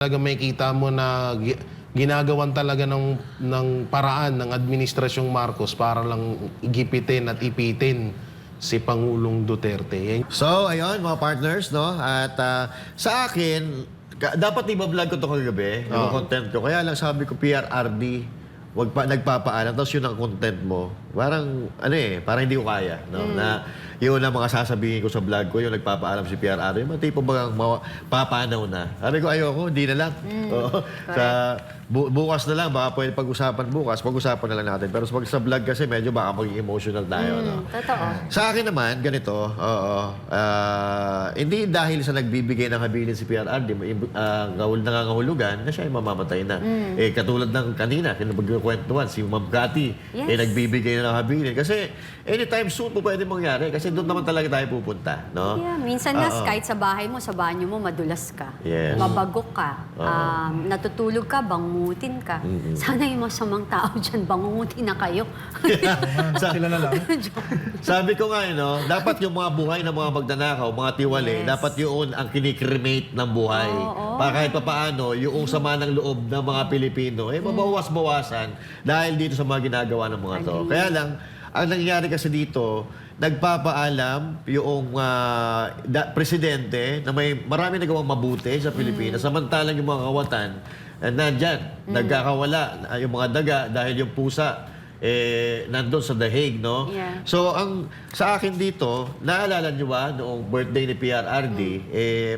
talaga may kita mo na gi- ginagawan talaga ng, ng paraan ng Administrasyong Marcos para lang igipitin at ipitin si Pangulong Duterte. So, ayun, mga partners, no? At ah, sa akin, dapat iba-vlog ko to kagabi, yung content ko. Kaya lang sabi ko, PRRD, wag pa, nagpapaalam, tapos yun ang content mo. Parang, ano eh, parang hindi ko kaya, no? Na, yun ang mga sasabihin ko sa vlog ko, yung nagpapaalam si PRRD, yung mga tipo bagang papanaw na. Sabi ko, ayoko, hindi na lang. Oo. sa, bu- bukas na lang, baka pwede pag-usapan bukas, pag-usapan na lang natin. Pero sa, sa vlog kasi, medyo baka maging emotional tayo, no? Totoo. Sa akin naman, ganito, oo, ah, hindi dahil sa nagbibigay ng habilin si PRR, di, uh, gawul nangangahulugan na siya ay mamamatay na. Eh, katulad ng kanina, kinabagkwentuhan, si Ma'am Cathy, Yes. eh, nagbibigay na ng habilin. Kasi anytime soon po pwede mangyari. Kasi doon naman talaga tayo pupunta. No? Yeah, minsan nga kahit sa bahay mo, sa banyo mo, madulas ka. Yes. Mabagok ka. Um, natutulog ka, bangutin ka. Sana yung masamang tao dyan, bangungutin na kayo. Sa- Sila na lang. Sabi ko nga, eh, no, dapat yung mga buhay ng mga magnanakaw, mga tiwali, Yes. dapat yun ang kinikremate ng buhay. Oo, Para kahit papaano, yung sama ng loob ng mga Pilipino, eh, mabawas-bawasan dahil dito sa mga ginagawa ng mga to. Kaya lang, ang nangyayari kasi dito, nagpapaalam yung ah, da- presidente na may marami nagawang mabuti sa Pilipinas, samantalang yung mga kawatan, eh, nandyan, nagkakawala ah, yung mga daga dahil yung pusa, eh, nandun sa The Hague, no? Yeah. So, ang sa akin dito, naalala nyo ba noong birthday ni PRRD, eh,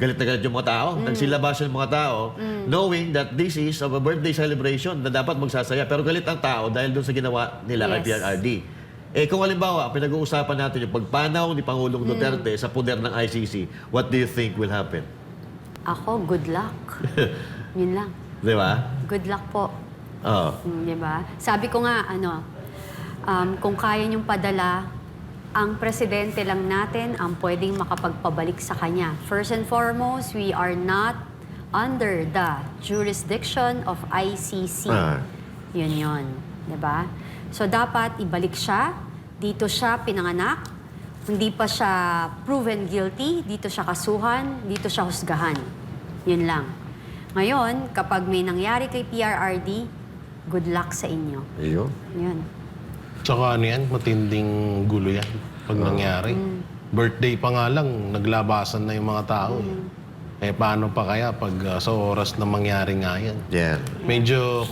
galit na galit yung mga tao. Nagsilabas yung mga tao, knowing that this is of a birthday celebration na dapat magsasaya. Pero galit ang tao dahil doon sa ginawa nila kay Yes. PRRD. Eh kung halimbawa, pinag-uusapan natin yung pagpanaw ni Pangulong Duterte sa poder ng ICC, what do you think will happen? Ako, good luck. Yun lang. Di ba? Good luck po. Oo. Mm, di ba? Sabi ko nga, ano, um, kung kaya niyong padala, ang presidente lang natin ang pwedeng makapagpabalik sa kanya. First and foremost, we are not under the jurisdiction of ICC. Ah. Yun yun. Di ba? So, dapat ibalik siya. Dito siya pinanganak. Hindi pa siya proven guilty. Dito siya kasuhan. Dito siya husgahan. Yun lang. Ngayon, kapag may nangyari kay PRRD, good luck sa inyo. Ayun. Yun. Tsaka ano yan, matinding gulo yan pag nangyari. Birthday pa nga lang, naglabasan na yung mga tao. Eh. eh paano pa kaya pag uh, sa oras na mangyari nga yan? Yeah. Medyo,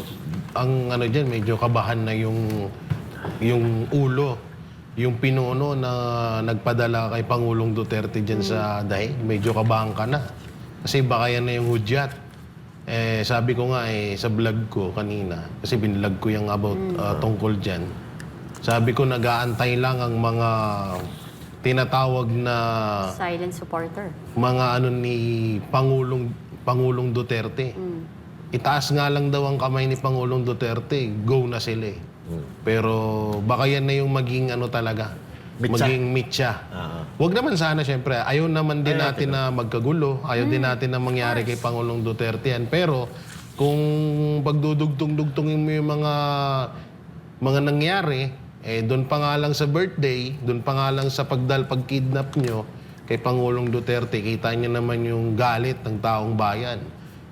ang ano dyan, medyo kabahan na yung, yung ulo. Yung pinuno na nagpadala kay Pangulong Duterte dyan sa dahig, medyo kabahan ka na. Kasi baka yan na yung hudyat. Eh, sabi ko nga eh, sa vlog ko kanina, kasi binlog ko yung about uh, tungkol dyan. Sabi ko nag-aantay lang ang mga tinatawag na Silent supporter. mga ano ni Pangulong Pangulong Duterte. Itaas nga lang daw ang kamay ni Pangulong Duterte, go na sila eh. Pero baka yan na yung maging ano talaga, Mitsa. maging mitya. Oo. Huwag naman sana siyempre, ayaw naman din natin na magkagulo, ayaw din natin na mangyari kay Pangulong Duterte yan. Pero kung pagdudugtong-dugtongin mo yung mga mga nangyari, eh doon pa nga lang sa birthday, doon pa nga lang sa pagdal pagkidnap nyo kay Pangulong Duterte, kita niyo naman yung galit ng taong bayan.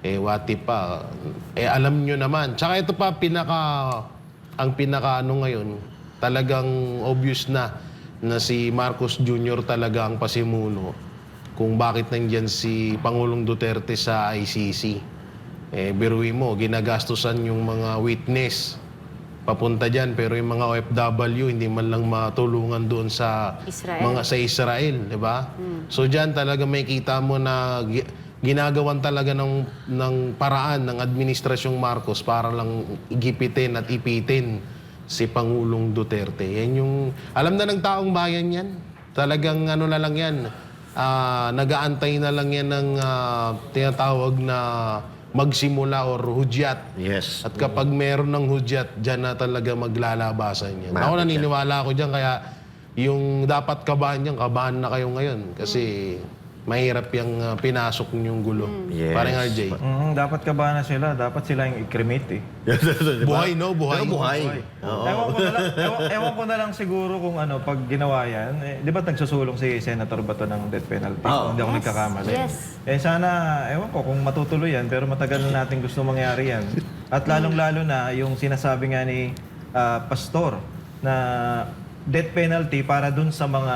Eh wati pa, eh alam nyo naman. Tsaka ito pa pinaka ang pinaka ano ngayon, talagang obvious na na si Marcos Jr. talaga ang pasimuno kung bakit nandyan si Pangulong Duterte sa ICC. Eh, biruin mo, ginagastusan yung mga witness papunta dyan, pero yung mga OFW hindi man lang matulungan doon sa Israel. mga sa Israel, di ba? So dyan talaga may kita mo na gi- ginagawan talaga ng ng paraan ng administrasyong Marcos para lang igipitin at ipitin si Pangulong Duterte. Yan yung alam na ng taong bayan yan. Talagang ano na lang yan. ah, nagaantay na lang yan ng ah, tinatawag na magsimula or hudyat. Yes. At kapag meron ng hudyat, dyan na talaga maglalabasan yan. Ako naniniwala ako dyan, kaya yung dapat kabahan yan, kabahan na kayo ngayon. Kasi mahirap yung ah, pinasok yung gulo. Yes. Parang RJ. Mm, dapat kabahan na sila. Dapat sila yung i-cremate eh. Buhay, no? Buhay. Pero buhay. Buhay. Oo. Ewan, ko na lang, ewan, ewan ko na lang siguro kung ano, pag ginawa yan, eh, di ba nagsusulong si Senator Bato ng death penalty? Oo. Hindi ako Yes. nagkakamali. Yes. Eh sana, ewan ko kung matutuloy yan, pero matagal na natin gusto mangyari yan. At lalong-lalo na yung sinasabi nga ni ah, Pastor na death penalty para dun sa mga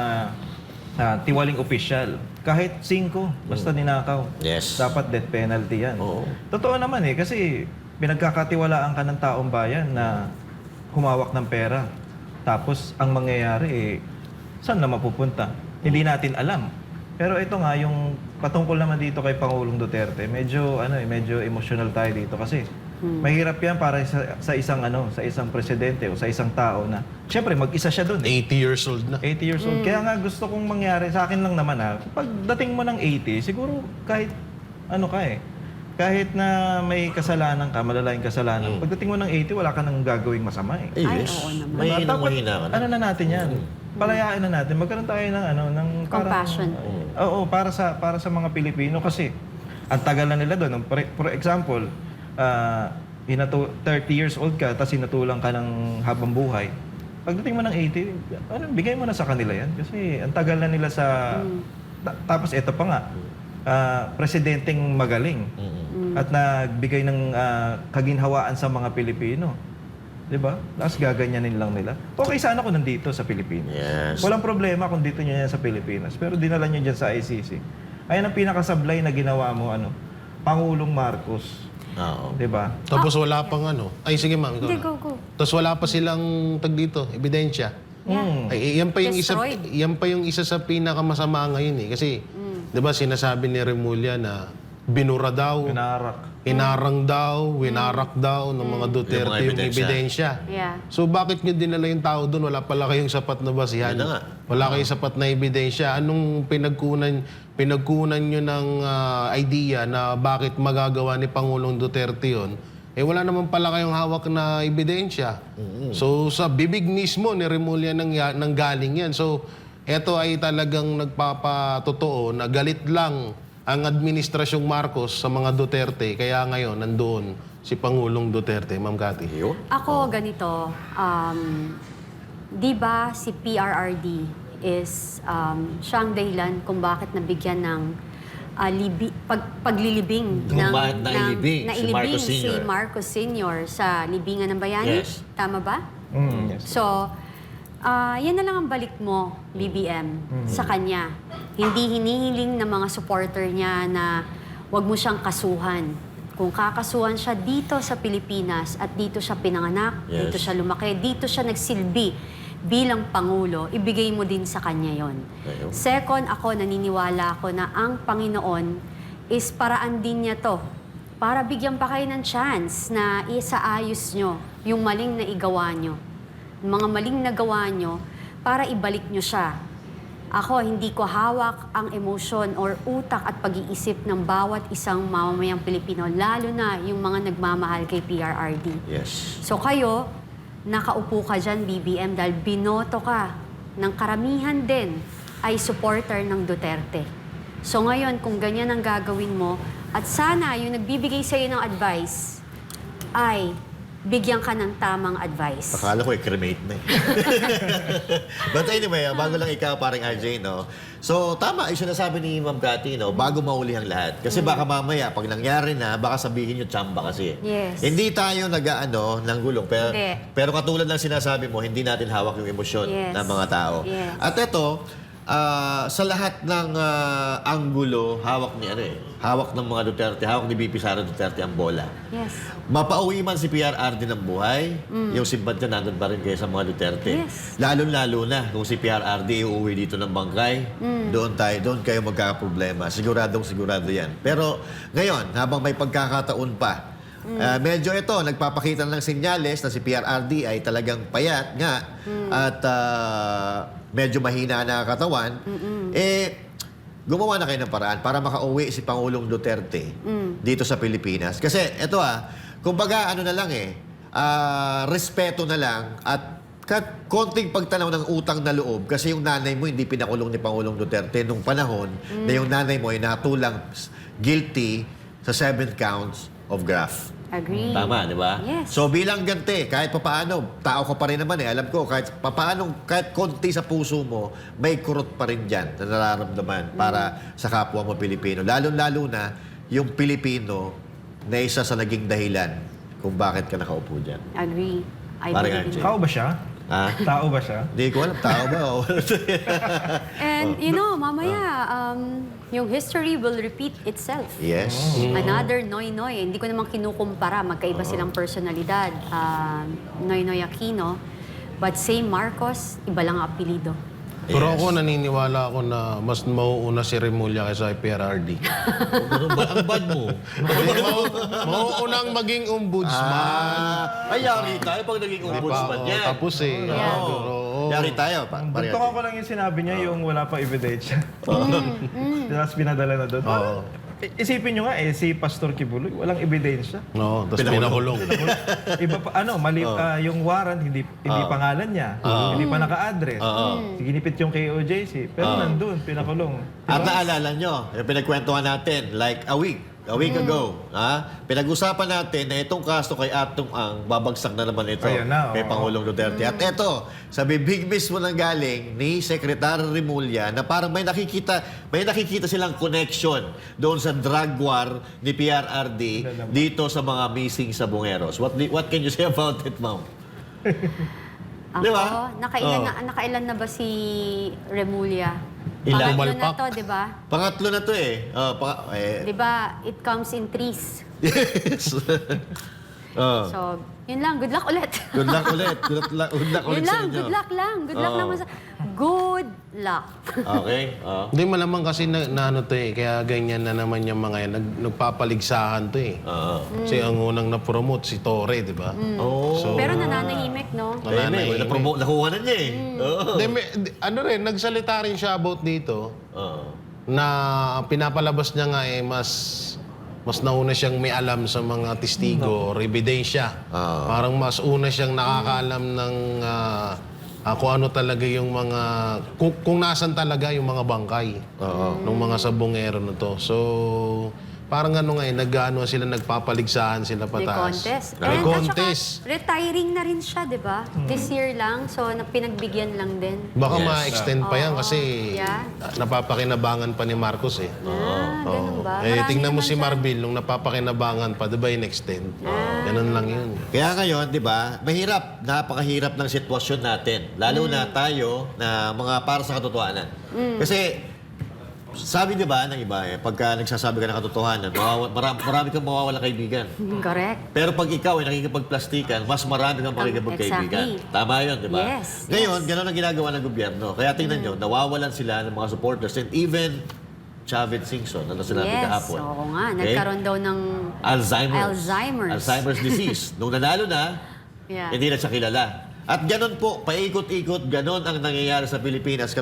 ah, tiwaling opisyal. Kahit singko, basta ninakaw. Yes. Dapat death penalty yan. Oo. Totoo naman eh, kasi pinagkakatiwalaan ka ng taong bayan na humawak ng pera. Tapos, ang mangyayari eh, saan na mapupunta? Hindi natin alam. Pero ito nga, yung patungkol naman dito kay Pangulong Duterte, medyo, ano eh, medyo emotional tayo dito kasi mahirap yan para sa, sa isang ano, sa isang presidente o sa isang tao na, syempre, mag-isa siya doon. Eh. 80 years old na. 80 years old. Kaya nga gusto kong mangyari sa akin lang naman ha. Pagdating mo ng 80, siguro kahit ano ka eh. Kahit na may kasalanan ka, malalaking kasalanan. Pagdating mo ng 80, wala ka nang gagawing masama eh. Eh, Ay, yes. oo naman. May Diba? hinang mahina ka na. Ano na natin yan? Palayain na natin. Magkaroon tayo ng ano, ng parang- Compassion. Oo, para sa para sa mga Pilipino kasi ang tagal na nila doon. For example, ah hinatu 30 years old ka tapos hinatulang ka ng habang buhay. Pagdating mo ng 80, ano, bigay mo na sa kanila yan kasi ang tagal na nila sa Ta- tapos ito pa nga, ah, presidenteng magaling at nagbigay ng ah, kaginhawaan sa mga Pilipino. 'Di ba? Tapos gaganyanin lang nila. Okay sana kung nandito sa Pilipinas. Yes. Walang problema kung dito nyo yan sa Pilipinas. Pero dinala nyo dyan sa ICC. Ayan ang pinakasablay na ginawa mo, ano, Pangulong Marcos. Oo. Di ba? Tapos wala pang ano. Ay, sige ma'am. ikaw Hindi, na. go, go. Tapos wala pa silang tag dito, ebidensya. Mm. Ay, yan pa yung isa Destroyed. yan pa yung isa sa pinakamasama ngayon eh kasi 'di ba sinasabi ni Remulla na binura daw, Pinarak. inarang daw, winarak daw ng mga Duterte Yung mga yung, ebidensya. ebidensya. Yeah. So bakit nyo dinala yung tao doon? Wala pala kayong sapat na basihan. Yun na nga. Wala kayong sapat na ebidensya. Anong pinagkunan pinagkunan nyo ng ah, idea na bakit magagawa ni Pangulong Duterte yon? Eh wala naman pala kayong hawak na ebidensya. So sa bibig mismo ni Remulla nang, nang galing yan. So eto ay talagang nagpapatotoo na galit lang ang administrasyong Marcos sa mga Duterte. Kaya ngayon nandoon si Pangulong Duterte, Ma'am Cathy. Yun. Ako, ganito, um, di ba si PRRD is um, siya ang dahilan kung bakit nabigyan ng ah, libi, pag, paglilibing Kung ng, bakit nailibing si nailibing Marcos si Sr.. Marcos Sr. sa libingan ng bayani. Yes. Tama ba? Mm, yes. So, ah yan na lang ang balik mo, BBM, sa kanya. Hindi hinihiling ng mga supporter niya na wag mo siyang kasuhan. Kung kakasuhan siya dito sa Pilipinas at dito siya pinanganak, Yes. dito siya lumaki, dito siya nagsilbi bilang Pangulo, ibigay mo din sa kanya yon. Ayun. Second, ako naniniwala ako na ang Panginoon is paraan din niya to para bigyan pa kayo ng chance na isaayos nyo yung maling na igawa nyo. Mga maling na gawa nyo para ibalik nyo siya. Ako, hindi ko hawak ang emosyon or utak at pag-iisip ng bawat isang mamamayang Pilipino, lalo na yung mga nagmamahal kay PRRD. Yes. So kayo, nakaupo ka dyan, BBM, dahil binoto ka ng karamihan din ay supporter ng Duterte. So ngayon, kung ganyan ang gagawin mo, at sana yung nagbibigay sa'yo ng advice ay bigyan ka ng tamang advice. Akala ko i-cremate na eh. But anyway, ah, bago lang ikaw, parang RJ, no? So, tama, yung sinasabi ni Ma'am Cathy, no? Bago mauli ang lahat. Kasi baka mamaya, pag nangyari na, baka sabihin nyo tsamba kasi. Yes. Hindi tayo nag-ano ng gulong. Pero, Hindi. pero katulad ng sinasabi mo, hindi natin hawak yung emosyon Yes. ng mga tao. Yes. At ito, ah, sa lahat ng ah, anggulo, hawak ni ano eh, hawak ng mga Duterte, hawak ni BP Sara Duterte ang bola. Yes. Mapauwi man si PRRD ng buhay, yung simpatya nandun pa rin kayo sa mga Duterte. Mm. Yes. Lalo-lalo na kung si PRRD uuwi dito ng bangkay, Mm. doon tayo, doon kayo magkakaproblema. Siguradong sigurado yan. Pero ngayon, habang may pagkakataon pa, Mm. ah, medyo ito, nagpapakita ng senyales na si PRRD ay talagang payat nga Mm. at ah, medyo mahina na katawan. Eh, gumawa na kayo ng paraan para makauwi si Pangulong Duterte dito sa Pilipinas. Kasi ito ah, kumbaga ano na lang eh, ah, respeto na lang at kat konting pagtanaw ng utang na loob kasi yung nanay mo hindi pinakulong ni Pangulong Duterte nung panahon na yung nanay mo ay natulang guilty sa seven counts of graft. Agree. Tama, di ba? Yes. So bilang ganti, kahit papaano, tao ka pa rin naman eh. Alam ko, kahit papaano, kahit konti sa puso mo, may kurot pa rin dyan na nararamdaman para sa kapwa mo Pilipino. Lalo-lalo na yung Pilipino na isa sa naging dahilan kung bakit ka nakaupo dyan. Agree. I Parang believe in Angel. that. Tao ba siya? Ha? Tao ba siya? Hindi ko alam, tao ba? o? And Oh. you know, mamaya, um, yung history will repeat itself. yes. Another Noy Noy. Hindi ko naman kinukumpara. Magkaiba silang personalidad. Um, Noy Noy Aquino. But same Marcos, iba lang ang apelido. Pero ako naniniwala ako na mas mauuna si Remulla kaysa kay PRRD. Ganun ba? Ang bad mo. Mau- mauunang maging ombudsman. Ah, ay, yari tayo pag naging Di ombudsman ako yan. tapos eh. Yeah. Oo, oo. Yari tayo. Pa, pare- Buntok ako lang yung sinabi niya, yung wala pa ebidensya. Tapos pinadala na doon. Oo. Isipin nyo nga eh, si Pastor Kibuloy, walang ebidensya. Oo, tapos Pinakulong. Iba pa, ano, mali, ah, yung warrant, hindi hindi pangalan niya. Hindi pa naka-address. Ginipit yung KOJC. Pero nandun, pinakulong. At naalala nyo, yung pinagkwentuhan natin, like a week, a week ago, ha? pinag-usapan natin na itong kaso kay Atong Ang, babagsak na naman ito Ayun na, kay oo. Pangulong Duterte. At ito, sa bibig mismo ng galing ni Secretary Remulla na parang may nakikita, may nakikita silang connection doon sa drug war ni PRRD dito sa mga missing sa Bungeros. What, what can you say about it, ma'am? Ako, Di ba? nakailan, Oo. na, nakailan na ba si Remulla? Ilan? Pangatlo na to, di ba? Pangatlo na to eh. Uh, pa- eh Di ba, it comes in threes. yes. Oh. So, yun lang. Good luck ulit. Good luck ulit. Good luck, good luck ulit yun sa lang. inyo. Good luck lang. Good luck Oo. naman sa... Good luck. Okay. Oh. Hindi malamang kasi na, na ano to eh, kaya ganyan na naman yung mga yan. Nag, nagpapaligsahan to eh. Oo. Kasi ang unang na-promote si Torre, di ba? Oh. So, Pero nananahimik, no? Ayun eh, nananahimik. napromote, nakuha na niya eh. Oo. Hindi, may- di- ano rin, nagsalita rin siya about dito Oo. na pinapalabas niya nga eh mas mas nauna siyang may alam sa mga testigo or ebidensya. Ah. Parang mas una siyang nakakaalam ng ah, ah, kung ano talaga yung mga kung, kung nasan talaga yung mga bangkay Oo. ng mga sabongero na to. So parang ano nga eh, nag-ano sila, nagpapaligsahan sila May pataas. contest. May And contest. At saka, retiring na rin siya, di ba? This year lang. So, na- pinagbigyan lang din. Baka Yes. ma-extend pa yan kasi Yeah. napapakinabangan pa ni Marcos eh. Ah, ganun ba? Eh, Marami tingnan mo si. Marbil, nung napapakinabangan pa, di ba in-extend? Ganun lang yun. Kaya ngayon, di ba, mahirap, napakahirap ng sitwasyon natin. Lalo na tayo na mga para sa katotohanan. Kasi, sabi di ba ng iba eh, pagka nagsasabi ka ng katotohanan, mawawa, marami, marami kang mawawala kaibigan. Correct. Pero pag ikaw ay nakikipagplastikan, mas marami kang makikipagkaibigan. Exactly. Tama yun, di ba? Yes, Ngayon, yes. gano'n ang ginagawa ng gobyerno. Kaya tingnan nyo, nawawalan sila ng mga supporters and even Chavez Singson, ano sinabi Yes, kahapon. oo nga. Okay? Nagkaroon daw ng... Alzheimer's. Alzheimer's. Alzheimer's disease. Nung nanalo na, Yeah. hindi na siya kilala. At ganun po, paikot-ikot, ganun ang nangyayari sa Pilipinas